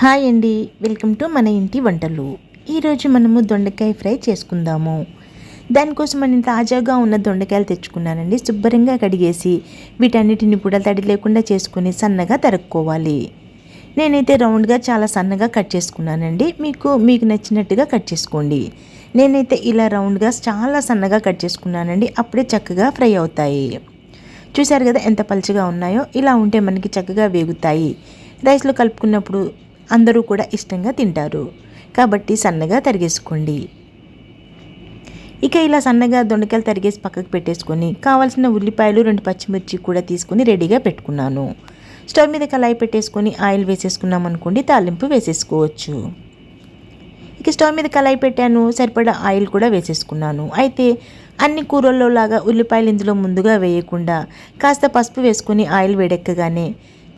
Hi అండి. Welcome to మన ఇంటి వంటలు. ఈరోజు మనము దొండకాయ ఫ్రై చేసుకుందాము. దానికోసం నేను తాజాగా ఉన్న దొండకాయలు తెచ్చుకున్నానండి. శుభ్రంగా కడిగేసి వీటన్నిటిని కూడా తడి లేకుండా చేసుకుని సన్నగా తరుక్కోవాలి. నేనైతే రౌండ్గా చాలా సన్నగా కట్ చేసుకున్నానండి. మీకు మీకు నచ్చినట్టుగా కట్ చేసుకోండి. నేనైతే ఇలా రౌండ్గా చాలా సన్నగా కట్ చేసుకున్నానండి. అప్పుడే చక్కగా ఫ్రై అవుతాయి. చూశారు కదా ఎంత పలుచగా ఉన్నాయో? ఇలా ఉంటే మనకి చక్కగా వేగుతాయి. రైస్లో కలుపుకున్నప్పుడు అందరూ కూడా ఇష్టంగా తింటారు. కాబట్టి సన్నగా తరిగేసుకోండి. ఇక ఇలా సన్నగా దొండకాయలు తరిగేసి పక్కకు పెట్టేసుకొని కావాల్సిన ఉల్లిపాయలు రెండు పచ్చిమిర్చి కూడా తీసుకొని రెడీగా పెట్టుకున్నాను. స్టవ్ మీద కళాయి పెట్టేసుకొని ఆయిల్ వేసేసుకున్నాం అనుకోండి తాలింపు వేసేసుకోవచ్చు. ఇక స్టవ్ మీద కళాయి పెట్టాను సరిపడా ఆయిల్ కూడా వేసేసుకున్నాను. అయితే అన్ని కూరల్లో లాగా ఉల్లిపాయలు ఇందులో ముందుగా వేయకుండా కాస్త పసుపు వేసుకొని ఆయిల్ వేడెక్కగానే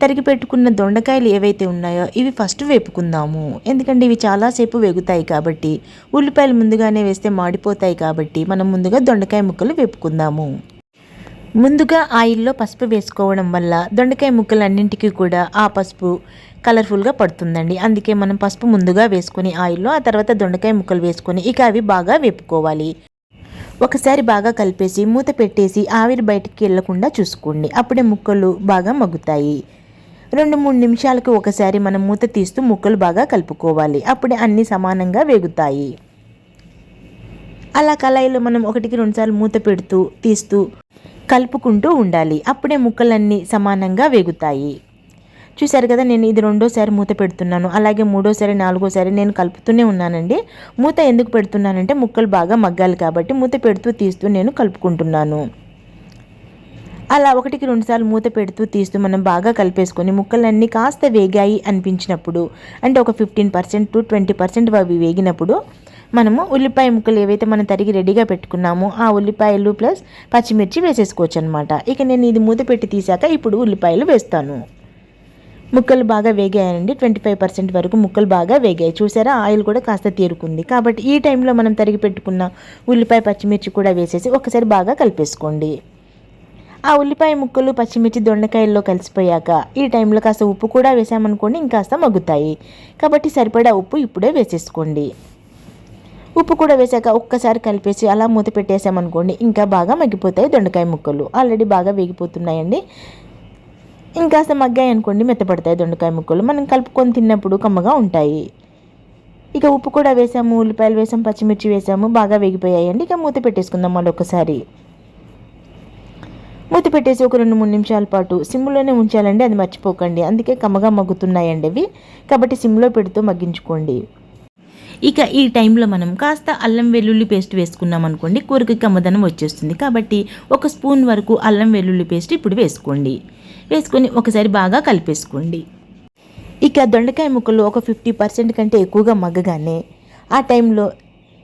తరిగి పెట్టుకున్న దొండకాయలు ఏవైతే ఉన్నాయో ఇవి ఫస్ట్ వేపుకుందాము. ఎందుకంటే ఇవి చాలాసేపు వేగుతాయి కాబట్టి ఉల్లిపాయలు ముందుగానే వేస్తే మాడిపోతాయి కాబట్టి మనం ముందుగా దొండకాయ ముక్కలు వేపుకుందాము. ముందుగా ఆయిల్లో పసుపు వేసుకోవడం వల్ల దొండకాయ ముక్కలన్నింటికి కూడా ఆ పసుపు కలర్ఫుల్గా పడుతుందండి. అందుకే మనం పసుపు ముందుగా వేసుకొని ఆయిల్లో ఆ తర్వాత దొండకాయ ముక్కలు వేసుకొని ఇక అవి బాగా వేపుకోవాలి. ఒకసారి బాగా కలిపేసి మూత పెట్టేసి ఆవిరి బయటికి వెళ్ళకుండా చూసుకోండి. అప్పుడే ముక్కలు బాగా మగ్గుతాయి. రెండు మూడు నిమిషాలకు ఒకసారి మనం మూత తీస్తూ ముక్కలు బాగా కలుపుకోవాలి. అప్పుడే అన్నీ సమానంగా వేగుతాయి. అలా కళాయిలో మనం ఒకటికి రెండుసార్లు మూత పెడుతూ తీస్తూ కలుపుకుంటూ ఉండాలి. అప్పుడే ముక్కలన్నీ సమానంగా వేగుతాయి. చూశారు కదా నేను ఇది రెండోసారి మూత పెడుతున్నాను. అలాగే మూడోసారి నాలుగోసారి నేను కలుపుతూనే ఉన్నానండి. మూత ఎందుకు పెడుతున్నానంటే ముక్కలు బాగా మగ్గాలి కాబట్టి మూత పెడుతూ తీస్తూ నేను కలుపుకుంటున్నాను. అలా ఒకటికి రెండుసార్లు మూత పెడుతూ తీస్తూ మనం బాగా కలిపేసుకొని ముక్కలన్నీ కాస్త వేగాయి అనిపించినప్పుడు అంటే ఒక fifteen percent to twenty percent అవి వేగినప్పుడు మనము ఉల్లిపాయ ముక్కలు ఏవైతే మనం తరిగి రెడీగా పెట్టుకున్నామో ఆ ఉల్లిపాయలు ప్లస్ పచ్చిమిర్చి వేసేసుకోవచ్చు అనమాట ఇక నేను ఇది మూత పెట్టి తీసాక ఇప్పుడు ఉల్లిపాయలు వేస్తాను. ముక్కలు బాగా వేగాయండి ట్వంటీ ఫైవ్ పర్సెంట్ వరకు ముక్కలు బాగా వేగాయి. చూసారా? ఆయిల్ కూడా కాస్త తీరుకుంది. కాబట్టి ఈ టైంలో మనం తరిగి పెట్టుకున్న ఉల్లిపాయ పచ్చిమిర్చి కూడా వేసేసి ఒకసారి బాగా కలిపేసుకోండి. ఆ ఉల్లిపాయ ముక్కలు పచ్చిమిర్చి దొండకాయల్లో కలిసిపోయాక ఈ టైంలో కాస్త ఉప్పు కూడా వేసామనుకోండి ఇంకాస్త మగ్గుతాయి. కాబట్టి సరిపడా ఉప్పు ఇప్పుడే వేసేసుకోండి. ఉప్పు కూడా వేసాక ఒక్కసారి కలిపేసి అలా మూత పెట్టేసామనుకోండి ఇంకా బాగా మగ్గిపోతాయి దొండకాయ ముక్కలు. ఆల్రెడీ బాగా వేగిపోతున్నాయండి. ఇంకాస్త మగ్గాయి అనుకోండి మెత్తపడతాయి దొండకాయ ముక్కలు. మనం కలుపుకొని తిన్నప్పుడు కమ్మగా ఉంటాయి. ఇక ఉప్పు కూడా వేసాము ఉల్లిపాయలు వేసాము పచ్చిమిర్చి వేసాము బాగా వేగిపోయాయండి. ఇక మూత పెట్టేసుకుందాం మళ్ళీ ఒకసారి మూత పెట్టేసి ఒక రెండు మూడు నిమిషాల పాటు సిమ్లోనే ఉంచాలండి అది మర్చిపోకండి. అందుకే కమ్మగా మగ్గుతున్నాయండి అవి. కాబట్టి సిమ్లో పెడుతూ మగ్గించుకోండి. ఇక ఈ టైంలో మనం కాస్త అల్లం వెల్లుల్లి పేస్ట్ వేసుకున్నాం అనుకోండి కూరకి కమ్మదనం వచ్చేస్తుంది. కాబట్టి ఒక స్పూన్ వరకు అల్లం వెల్లుల్లి పేస్ట్ ఇప్పుడు వేసుకోండి. వేసుకొని ఒకసారి బాగా కలిపేసుకోండి. ఇక దొండకాయ ముక్కలు ఒక ఫిఫ్టీ పర్సెంట్ కంటే ఎక్కువగా మగ్గగానే ఆ టైంలో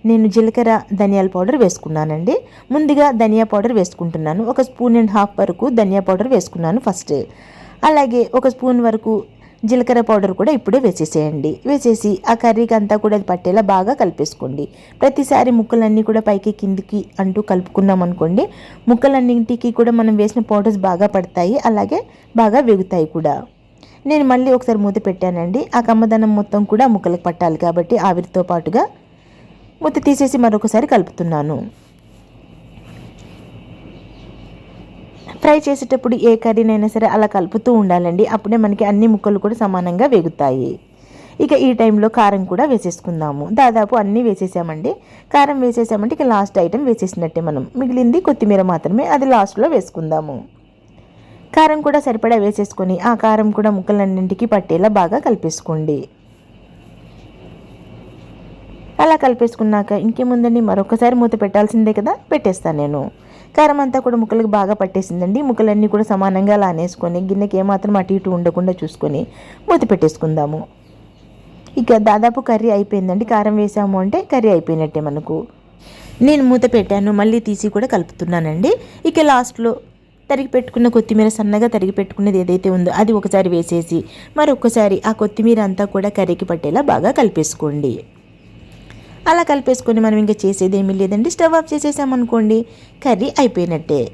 నేను జీలకర్ర ధనియాల పౌడర్ వేసుకున్నానండి. ముందుగా ధనియా పౌడర్ వేసుకుంటున్నాను. ఒక స్పూన్ అండ్ హాఫ్ వరకు ధనియా పౌడర్ వేసుకున్నాను ఫస్ట్. అలాగే ఒక స్పూన్ వరకు జీలకర్ర పౌడర్ కూడా ఇప్పుడే వేసేసేయండి. వేసేసి ఆ కర్రీకి అంతా కూడా అది పట్టేలా బాగా కలిపేసుకోండి. ప్రతిసారి ముక్కలన్నీ కూడా పైకి కిందికి అంటూ కలుపుకున్నాం అనుకోండి ముక్కలన్నింటికి కూడా మనం వేసిన పౌడర్స్ బాగా పడతాయి అలాగే బాగా వేగుతాయి కూడా. నేను మళ్ళీ ఒకసారి మూత పెట్టానండి. ఆ కమ్మదనం మొత్తం కూడా ముక్కలకు పట్టాలి కాబట్టి ఆవిరితో పాటుగా మూత తీసేసి మరొకసారి కలుపుతున్నాను. ఫ్రై చేసేటప్పుడు ఏ కర్రీనైనా సరే అలా కలుపుతూ ఉండాలండి. అప్పుడే మనకి అన్ని ముక్కలు కూడా సమానంగా వేగుతాయి. ఇక ఈ టైంలో కారం కూడా వేసేసుకుందాము. దాదాపు అన్నీ వేసేసామండి. కారం వేసేసామంటే ఇక లాస్ట్ ఐటెం వేసేసినట్టే మనం. మిగిలింది కొత్తిమీర మాత్రమే. అది లాస్ట్లో వేసుకుందాము. కారం కూడా సరిపడా వేసేసుకొని ఆ కారం కూడా ముక్కలన్నింటికి పట్టేలా బాగా కలిపేసుకోండి. అలా కలిపేసుకున్నాక ఇంకేముందండి? మరొకసారి మూత పెట్టాల్సిందే కదా? పెట్టేస్తాను నేను. కారం అంతా కూడా ముక్కలకు బాగా పట్టేసిందండి. ముక్కలన్నీ కూడా సమానంగా లానేసుకొని గిన్నెకి ఏమాత్రం అటు ఇటు ఉండకుండా చూసుకొని మూత పెట్టేసుకుందాము. ఇక దాదాపు కర్రీ అయిపోయిందండి. కారం వేసాము అంటే కర్రీ అయిపోయినట్టే మనకు. నేను మూత పెట్టాను. మళ్ళీ తీసి కూడా కలుపుతున్నానండి. ఇక లాస్ట్లో తరిగి పెట్టుకున్న కొత్తిమీర సన్నగా తరిగి పెట్టుకున్నది ఏదైతే ఉందో అది ఒకసారి వేసేసి మరొకసారి ఆ కొత్తిమీర అంతా కూడా కర్రీకి పట్టేలా బాగా కలిపేసుకోండి. అలా కలిపేసుకొని మనం ఇంకా చేసేదేమీ లేదండి. స్టవ్ ఆఫ్ చేసేసామనుకోండి కర్రీ అయిపోయినట్టే.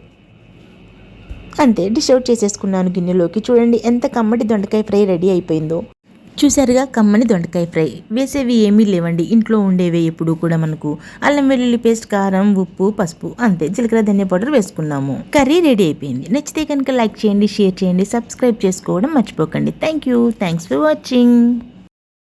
అంతే డిష్ అవుట్ చేసేసుకున్నాను గిన్నెలోకి. చూడండి ఎంత కమ్మటి దొండకాయ ఫ్రై రెడీ అయిపోయిందో. చూసారుగా కమ్మని దొండకాయ ఫ్రై. వేసేవి ఏమీ లేవండి ఇంట్లో ఉండేవే ఎప్పుడు కూడా మనకు. అల్లం వెల్లుల్లి పేస్ట్ కారం ఉప్పు పసుపు అంతే. జీలకర్ర ధనియా పౌడర్ వేసుకున్నాము. కర్రీ రెడీ అయిపోయింది. నచ్చితే కనుక లైక్ చేయండి షేర్ చేయండి సబ్స్క్రైబ్ చేసుకోవడం మర్చిపోకండి. Thank you. Thanks for watching.